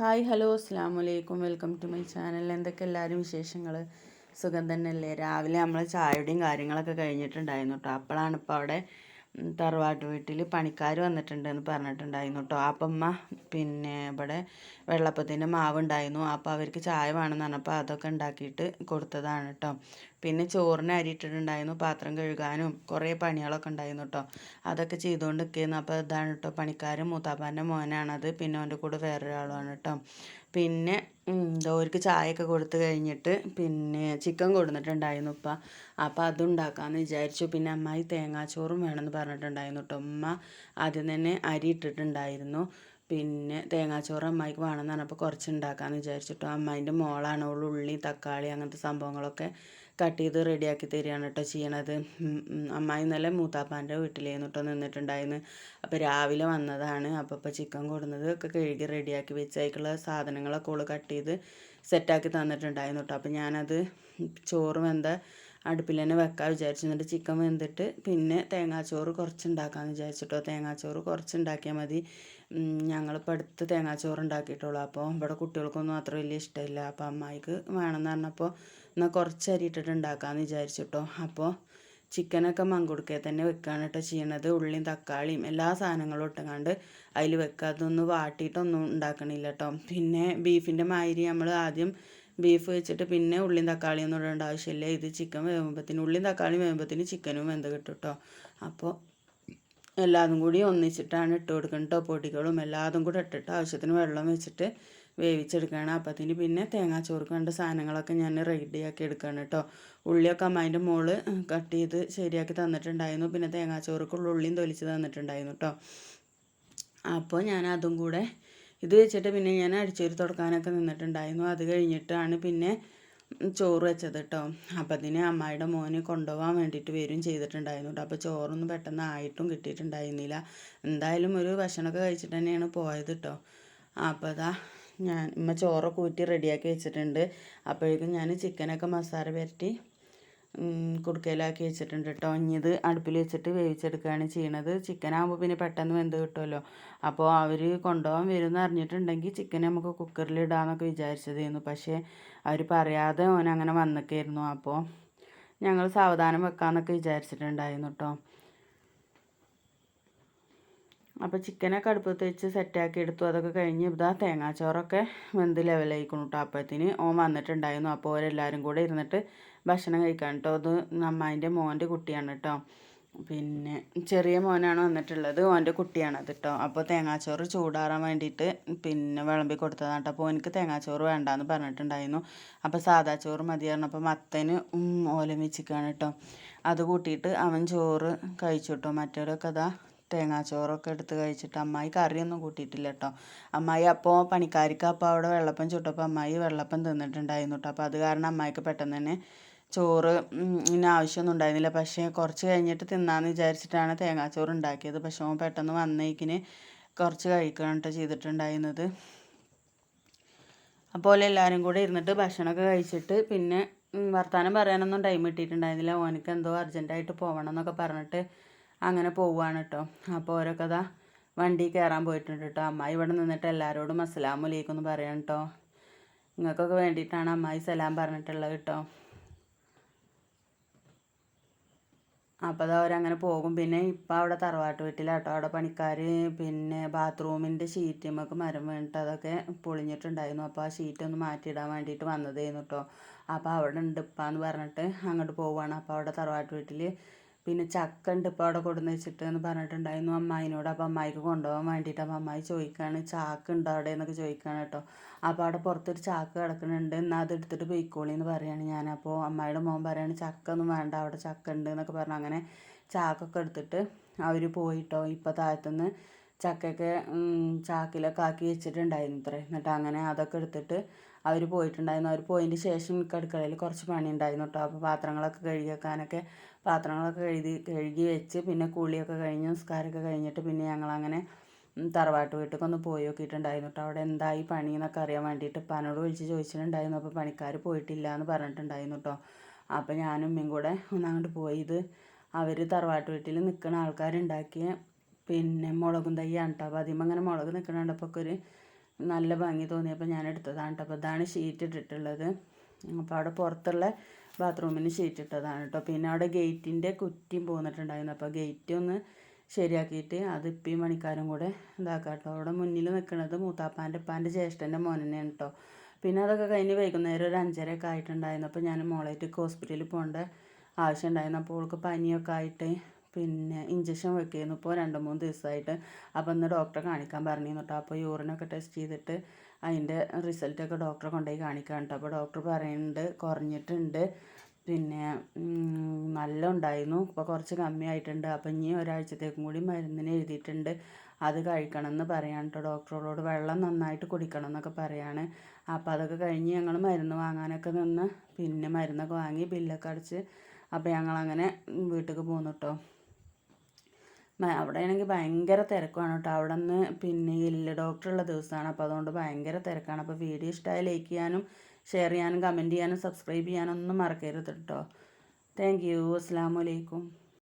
Hi hello അസ്സാം വലൈക്കും welcome to my channel. എന്തൊക്കെ എല്ലാവരും വിശേഷങ്ങൾ സുഖം തന്നെയല്ലേ? രാവിലെ നമ്മൾ ചായയുടെയും കാര്യങ്ങളൊക്കെ കഴിഞ്ഞിട്ടുണ്ടായിരുന്നു കേട്ടോ അപ്പോഴാണ് ഇപ്പോൾ അവിടെ തറവാട്ട് വീട്ടിൽ പണിക്കാർ വന്നിട്ടുണ്ടെന്ന് പറഞ്ഞിട്ടുണ്ടായിരുന്നു കേട്ടോ അപ്പമ്മ പിന്നെ ഇവിടെ വെള്ളപ്പത്തിന്റെ മാവ് ഉണ്ടായിരുന്നു അപ്പോൾ അവർക്ക് ചായ വേണമെന്ന് പറഞ്ഞപ്പോൾ അതൊക്കെ ഉണ്ടാക്കിയിട്ട് കൊടുത്തതാണ് കേട്ടോ പിന്നെ ചോറിന് അരി ഇട്ടിട്ടുണ്ടായിരുന്നു പാത്രം കഴുകാനും കുറേ പണികളൊക്കെ ഉണ്ടായിരുന്നു കേട്ടോ അതൊക്കെ ചെയ്തുകൊണ്ട് നിൽക്കുന്നു അപ്പോൾ ഇതാണ് കേട്ടോ പണിക്കാരൻ മൂത്താപ്പാന്റെ മോനാണത്. പിന്നെ അവന്റെ കൂടെ വേറൊരാളുമാണ് കേട്ടോ പിന്നെ ഓർക്ക് ചായയൊക്കെ കൊടുത്തു കഴിഞ്ഞിട്ട് പിന്നെ ചിക്കൻ കൊടുത്തിട്ടുണ്ടായിരുന്നു ഉപ്പ. അപ്പോൾ അതുണ്ടാക്കാമെന്ന് വിചാരിച്ചു. പിന്നെ അമ്മായി തേങ്ങാച്ചോറും വേണമെന്ന് പറഞ്ഞിട്ടുണ്ടായിരുന്നു കേട്ടോ ഉമ്മ ആദ്യം തന്നെ അരി ഇട്ടിട്ടുണ്ടായിരുന്നു. പിന്നെ തേങ്ങാച്ചോറ് അമ്മായിക്ക് വേണമെന്ന് അപ്പോൾ കുറച്ച് ഉണ്ടാക്കാമെന്ന് വിചാരിച്ചിട്ടു അമ്മായിന്റെ മോളാണ് അവൾ ഉള്ളി തക്കാളി അങ്ങനത്തെ സംഭവങ്ങളൊക്കെ കട്ട് ചെയ്ത് റെഡിയാക്കി തരികയാണ് കേട്ടോ ചെയ്യണത്. അമ്മായി ഇന്നലെ മൂത്താപ്പാന്റെ വീട്ടിലേന്ന് കേട്ടോ നിന്നിട്ടുണ്ടായിരുന്നു അപ്പോൾ രാവിലെ വന്നതാണ്. അപ്പോൾ ഇപ്പോൾ ചിക്കൻ കൊടുന്നത് ഒക്കെ കഴുകി റെഡിയാക്കി വെച്ചേക്കുള്ള സാധനങ്ങളൊക്കെ ഓൾ കട്ട് ചെയ്ത് സെറ്റാക്കി തന്നിട്ടുണ്ടായിരുന്നു കേട്ടോ അപ്പോൾ ഞാനത് ചോറ് വെന്ത അടുപ്പിൽ തന്നെ വെക്കാൻ വിചാരിച്ചു. എന്നിട്ട് ചിക്കൻ വെന്തിട്ട് പിന്നെ തേങ്ങാച്ചോറ് കുറച്ച് ഉണ്ടാക്കാമെന്ന് വിചാരിച്ചിട്ടോ. തേങ്ങാച്ചോറ് കുറച്ച് ഉണ്ടാക്കിയാൽ മതി ഞങ്ങളിപ്പോൾ അടുത്ത് തേങ്ങാച്ചോറ് ഉണ്ടാക്കിയിട്ടുള്ളൂ. അപ്പോൾ ഇവിടെ കുട്ടികൾക്കൊന്നും അത്ര വലിയ ഇഷ്ടമില്ല. അപ്പോൾ അമ്മായിക്ക് വേണമെന്ന് പറഞ്ഞപ്പോൾ എന്നാൽ കുറച്ച് അരി ഇട്ടിട്ട് ഉണ്ടാക്കാമെന്ന് വിചാരിച്ചിട്ടോ. അപ്പോൾ ചിക്കനൊക്കെ മങ്കുടുക്കെ തന്നെ വെക്കുകയാണ് കേട്ടോ ചെയ്യണത്. ഉള്ളിയും തക്കാളിയും എല്ലാ സാധനങ്ങളും ഇട്ടങ്ങാണ്ട് അതിൽ വെക്കുക അതൊന്നും വാട്ടിയിട്ടൊന്നും ഉണ്ടാക്കണില്ല കേട്ടോ. പിന്നെ ബീഫിന്റെ മാതിരി നമ്മൾ ആദ്യം ബീഫ് വെച്ചിട്ട് പിന്നെ ഉള്ളിയും തക്കാളിയും ഒന്നും ഇടേണ്ട ആവശ്യമില്ല. ഇത് ചിക്കൻ വേകുമ്പത്തിന് ഉള്ളിയും തക്കാളിയും വേകുമ്പത്തിന് ചിക്കനും വെന്ത് കിട്ടും കേട്ടോ അപ്പോൾ എല്ലാതും കൂടി ഒന്നിച്ചിട്ടാണ് ഇട്ട് കൊടുക്കുന്നത് കേട്ടോ പൊടികളും. എല്ലാതും കൂടെ ഇട്ടിട്ട് ആവശ്യത്തിന് വെള്ളം വെച്ചിട്ട് വേവിച്ചെടുക്കുകയാണ് അപ്പത്തിന് പിന്നെ തേങ്ങാച്ചോർക്ക് വേണ്ട സാധനങ്ങളൊക്കെ ഞാൻ റെഡിയാക്കി എടുക്കുകയാണ് കേട്ടോ ഉള്ളിയൊക്കെ അമ്മേന്റെ മോൾ കട്ട് ചെയ്ത് ശരിയാക്കി തന്നിട്ടുണ്ടായിരുന്നു. പിന്നെ തേങ്ങാച്ചോറുക്കുള്ള ഉള്ളിയും തൊലിച്ച് തന്നിട്ടുണ്ടായിരുന്നു കേട്ടോ അപ്പോൾ ഞാൻ അതും കൂടെ ഇത് വെച്ചിട്ട് പിന്നെ ഞാൻ അടിച്ചോരി തുടക്കാനൊക്കെ നിന്നിട്ടുണ്ടായിരുന്നു. അത് കഴിഞ്ഞിട്ടാണ് പിന്നെ ചോറ് വെച്ചത് കേട്ടോ അപ്പം അതിന് അമ്മായിയുടെ മോന് കൊണ്ടുപോകാൻ വേണ്ടിയിട്ട് വരും ചെയ്തിട്ടുണ്ടായിരുന്നു കേട്ടോ അപ്പോൾ ചോറൊന്നും പെട്ടെന്ന് ആയിട്ടും കിട്ടിയിട്ടുണ്ടായിരുന്നില്ല. എന്തായാലും ഒരു ഭക്ഷണമൊക്കെ കഴിച്ചിട്ട് തന്നെയാണ് പോയത് കേട്ടോ അപ്പോൾ അതാ ഞാൻ ഇമ്മ ചോറൊക്കെ ഊറ്റി റെഡിയാക്കി വെച്ചിട്ടുണ്ട്. അപ്പോഴേക്കും ഞാൻ ചിക്കനൊക്കെ മസാല പുരട്ടി കുടുക്കയിലാക്കി വെച്ചിട്ടുണ്ട് കേട്ടോ ഇനി ഇത് അടുപ്പിൽ വെച്ചിട്ട് വേവിച്ചെടുക്കുകയാണ് ചെയ്യണത്. ചിക്കൻ ആകുമ്പോൾ പിന്നെ പെട്ടെന്ന് വെന്ത് കിട്ടുമല്ലോ അപ്പോൾ അവർ കൊണ്ടുപോകാൻ വരുമെന്ന് അറിഞ്ഞിട്ടുണ്ടെങ്കിൽ ചിക്കൻ നമുക്ക് കുക്കറിൽ ഇടാമെന്നൊക്കെ വിചാരിച്ചതായിരുന്നു. പക്ഷേ അവർ പറയാതെ ഓൻ അങ്ങനെ വന്നിക്കായിരുന്നു. അപ്പോൾ ഞങ്ങൾ സാവധാനം വെക്കാമെന്നൊക്കെ വിചാരിച്ചിട്ടുണ്ടായിരുന്നു കേട്ടോ അപ്പോൾ ചിക്കനൊക്കെ അടുപ്പത്ത് വെച്ച് സെറ്റാക്കി എടുത്തു. അതൊക്കെ കഴിഞ്ഞ് ഇതാ തേങ്ങാച്ചോറൊക്കെ വെന്ത് ലെവലായിക്കണം കേട്ടോ അപ്പോഴത്തേന് ഓൻ വന്നിട്ടുണ്ടായിരുന്നു. അപ്പോൾ ഓരെല്ലാവരും കൂടെ ഇരുന്നിട്ട് ഭക്ഷണം കഴിക്കാൻ കേട്ടോ അത് അമ്മായിന്റെ മോന്റെ കുട്ടിയാണ് കേട്ടോ പിന്നെ ചെറിയ മോനാണ് വന്നിട്ടുള്ളത്. ഓന്റെ കുട്ടിയാണത് കേട്ടോ അപ്പോൾ തേങ്ങാച്ചോറ് ചൂടാറാൻ വേണ്ടിയിട്ട് പിന്നെ വിളമ്പി കൊടുത്തതാണ് കേട്ടോ അപ്പോൾ എനിക്ക് തേങ്ങാച്ചോറ് വേണ്ടാന്ന് പറഞ്ഞിട്ടുണ്ടായിരുന്നു. അപ്പോൾ സാദാ ചോറ് മതിയായിരുന്നു അപ്പോൾ മത്തന് ഓലം വെച്ചിക്കാണ് കേട്ടോ അത് കൂട്ടിയിട്ട് അവൻ ചോറ് കഴിച്ചു കേട്ടോ മറ്റവരൊക്കെ അതാ തേങ്ങാച്ചോറൊക്കെ എടുത്ത് കഴിച്ചിട്ട് അമ്മായി കറിയൊന്നും കൂട്ടിയിട്ടില്ല കേട്ടോ അമ്മായി അപ്പോൾ പണിക്കാർക്ക് അപ്പോൾ അവിടെ വെള്ളപ്പം ചുട്ടപ്പോൾ അമ്മായി വെള്ളപ്പം തിന്നിട്ടുണ്ടായിരുന്നു കേട്ടോ അപ്പോൾ അത് കാരണം അമ്മായിക്ക് പെട്ടെന്ന് തന്നെ ചോറ് ഇന്ന ആവശ്യമൊന്നും ഉണ്ടായിരുന്നില്ല. പക്ഷേ കുറച്ച് കഴിഞ്ഞിട്ട് തിന്നാന്ന് വിചാരിച്ചിട്ടാണ് തേങ്ങാച്ചോറ് ഉണ്ടാക്കിയത്. പക്ഷേ ഓൻ പെട്ടെന്ന് വന്നേക്കിന് കുറച്ച് കഴിക്കണം കേട്ടോ ചെയ്തിട്ടുണ്ടായിരുന്നത്. അപ്പോൾ എല്ലാവരും കൂടെ ഇരുന്നിട്ട് ഭക്ഷണമൊക്കെ കഴിച്ചിട്ട് പിന്നെ വർത്തമാനം പറയാനൊന്നും ടൈം കിട്ടിയിട്ടുണ്ടായിരുന്നില്ല. ഓനക്ക് എന്തോ അർജന്റായിട്ട് പോകണം എന്നൊക്കെ പറഞ്ഞിട്ട് അങ്ങനെ പോവുകയാണ് കേട്ടോ അപ്പോൾ ഓരോക്കെ അതാ വണ്ടി കയറാൻ പോയിട്ടുണ്ട് കേട്ടോ അമ്മായി ഇവിടെ നിന്നിട്ട് എല്ലാവരോടും അസ്സലാമു അലൈക്കും എന്ന് പറയണം കേട്ടോ നിങ്ങൾക്കൊക്കെ വേണ്ടിയിട്ടാണ് അമ്മായി സലാം പറഞ്ഞിട്ടുള്ളത് കേട്ടോ അപ്പോൾ അത് അവരങ്ങനെ പോകും. പിന്നെ ഇപ്പം അവിടെ തറവാട്ട് വീട്ടിലാട്ടോ. അവിടെ പണിക്കാർ പിന്നെ ബാത്റൂമിന്റെ ഷീറ്റുമ്മക്ക് മരം വീണിട്ട് അതൊക്കെ പൊളിഞ്ഞിട്ടുണ്ടായിരുന്നു. അപ്പോൾ ആ ഷീറ്റ് ഒന്ന് മാറ്റിയിടാൻ വേണ്ടിയിട്ട് വന്നതായിരുന്നു കേട്ടോ അപ്പോൾ അവിടെ ഉണ്ട് ഇപ്പാന്ന് പറഞ്ഞിട്ട് അങ്ങോട്ട് പോവുകയാണ് അപ്പോൾ അവിടെ തറവാട്ട് വീട്ടിൽ പിന്നെ ചക്ക ഉണ്ട് ഇപ്പോൾ അവിടെ കൊടുന്ന് വെച്ചിട്ട് എന്ന് പറഞ്ഞിട്ടുണ്ടായിരുന്നു. അമ്മായിനോട് അപ്പോൾ അമ്മായിക്ക് കൊണ്ടുപോകാൻ വേണ്ടിയിട്ട് അപ്പോൾ അമ്മായി ചോദിക്കുകയാണ് ചാക്ക് ഉണ്ടോ അവിടെ? എന്നൊക്കെ ചോദിക്കുകയാണ് കേട്ടോ. അപ്പോൾ അവിടെ പുറത്തൊരു ചാക്ക് കിടക്കുന്നുണ്ട്. എന്നാൽ അത് എടുത്തിട്ട് പോയിക്കോളി എന്ന് പറയുകയാണ് ഞാൻ. അപ്പോൾ അമ്മായിയുടെ മോൻ പറയുകയാണ് ചക്ക ഒന്നും വേണ്ട അവിടെ ചക്ക ഉണ്ട് എന്നൊക്കെ പറഞ്ഞു. അങ്ങനെ ചാക്കൊക്കെ എടുത്തിട്ട് അവർ പോയിട്ടോ ഇപ്പോൾ താഴത്തുനിന്ന് ചക്കയൊക്കെ ചാക്കിലൊക്കെ ആക്കി വെച്ചിട്ടുണ്ടായിരുന്നു ഇത്രേ എന്നിട്ട് അങ്ങനെ അതൊക്കെ എടുത്തിട്ട് അവർ പോയിട്ടുണ്ടായിരുന്നു. അവർ പോയതിന് ശേഷം എനിക്ക് അടുക്കളയിൽ കുറച്ച് പണി ഉണ്ടായിരുന്നു കേട്ടോ അപ്പോൾ പാത്രങ്ങളൊക്കെ കഴുകി വെക്കാനൊക്കെ പാത്രങ്ങളൊക്കെ കഴുകി കഴുകി വെച്ച് പിന്നെ കുളിയൊക്കെ കഴിഞ്ഞ് നിസ്കാരമൊക്കെ കഴിഞ്ഞിട്ട് പിന്നെ ഞങ്ങളങ്ങനെ തറവാട്ട് വീട്ടിലേക്ക് ഒന്ന് പോയി നോക്കിയിട്ടുണ്ടായിരുന്നു കേട്ടോ അവിടെ എന്തായി പണി എന്നൊക്കെ അറിയാൻ വേണ്ടിയിട്ട് ഉപ്പാനോട് വിളിച്ച് ചോദിച്ചിട്ടുണ്ടായിരുന്നു. അപ്പോൾ പണിക്കാർ പോയിട്ടില്ല എന്ന് പറഞ്ഞിട്ടുണ്ടായിരുന്നു കേട്ടോ അപ്പോൾ ഞാനും ഉമ്മയും കൂടെ ഒന്നങ്ങോട്ട് പോയി ഇത് അവർ തറവാട്ട് വീട്ടിൽ നിൽക്കുന്ന ആൾക്കാരുണ്ടാക്കിയ പിന്നെ മുളകും തയ്യാണ് കേട്ടോ അപ്പോൾ അതിന്മേൽ അങ്ങനെ മുളക് നിൽക്കണ കണ്ടപ്പോൾ ഒരു നല്ല ഭംഗി തോന്നിയപ്പോൾ ഞാൻ എടുത്തതാണ് കേട്ടോ അപ്പോൾ ഇതാണ് ഷീറ്റ് ഇട്ടിട്ടുള്ളത്. അപ്പോൾ അവിടെ പുറത്തുള്ള ബാത്റൂമിന് ഷീറ്റ് ഇട്ടതാണ് കേട്ടോ പിന്നെ അവിടെ ഗേറ്റിന്റെ കുറ്റിയും പോന്നിട്ടുണ്ടായിരുന്നു. അപ്പോൾ ഗേറ്റ് ഒന്ന് ശരിയാക്കിയിട്ട് അത് ഇപ്പം മണിക്കാരും കൂടെ ഇതാക്കാം കേട്ടോ അവിടെ മുന്നിൽ നിൽക്കുന്നത് മൂത്താപ്പാന്റെ ഉപ്പാന്റെ ജ്യേഷ്ഠന്റെ മോനെയാണ് കേട്ടോ പിന്നെ അതൊക്കെ കഴിഞ്ഞ് വൈകുന്നേരം ഒരു അഞ്ചരയൊക്കെ ആയിട്ടുണ്ടായിരുന്നു. അപ്പോൾ ഞാൻ മോളേറ്റ് ഹോസ്പിറ്റലിൽ പോകേണ്ട ആവശ്യം ഉണ്ടായിരുന്നു. അപ്പോൾ അവൾക്ക് പനിയൊക്കെ ആയിട്ട് പിന്നെ ഇഞ്ചക്ഷൻ വെക്കുകയായിരുന്നു ഇപ്പോൾ രണ്ട് മൂന്ന് ദിവസമായിട്ട് അപ്പോൾ ഇന്ന് ഡോക്ടറെ കാണിക്കാൻ പറഞ്ഞു കേട്ടോ അപ്പോൾ യൂറിനൊക്കെ ടെസ്റ്റ് ചെയ്തിട്ട് അതിന്റെ റിസൾട്ടൊക്കെ ഡോക്ടറെ കൊണ്ടുപോയി കാണിക്കാൻ കേട്ടോ അപ്പോൾ ഡോക്ടർ പറയുന്നുണ്ട് കുറഞ്ഞിട്ടുണ്ട്. പിന്നെ നല്ല ഉണ്ടായിരുന്നു ഇപ്പോൾ കുറച്ച് കമ്മിയായിട്ടുണ്ട്. അപ്പോൾ ഇനി ഒരാഴ്ചത്തേക്കും കൂടി മരുന്നിന് എഴുതിയിട്ടുണ്ട്. അത് കഴിക്കണം എന്ന് പറയാൻ കേട്ടോ ഡോക്ടറോട് വെള്ളം നന്നായിട്ട് കുടിക്കണം എന്നൊക്കെ പറയാണ്. അപ്പോൾ അതൊക്കെ കഴിഞ്ഞ് ഞങ്ങൾ മരുന്ന് വാങ്ങാനൊക്കെ നിന്ന് പിന്നെ മരുന്നൊക്കെ വാങ്ങി ബില്ലൊക്കെ അടിച്ച് അപ്പോൾ ഞങ്ങളങ്ങനെ വീട്ടിലേക്ക് പോന്നു കേട്ടോ അവിടെ ആണെങ്കിൽ ഭയങ്കര തിരക്കാണ് കേട്ടോ അവിടെ നിന്ന് പിന്നെ എല്ല് ഡോക്ടറുള്ള ദിവസമാണ് അപ്പോൾ അതുകൊണ്ട് ഭയങ്കര തിരക്കാണ്. അപ്പോൾ വീഡിയോ ഇഷ്ടമായി ലൈക്ക് ചെയ്യാനും ഷെയർ ചെയ്യാനും കമന്റ് ചെയ്യാനും സബ്സ്ക്രൈബ് ചെയ്യാനും ഒന്നും മറക്കരുത് കേട്ടോ താങ്ക് യു അസ്സാം വലൈക്കും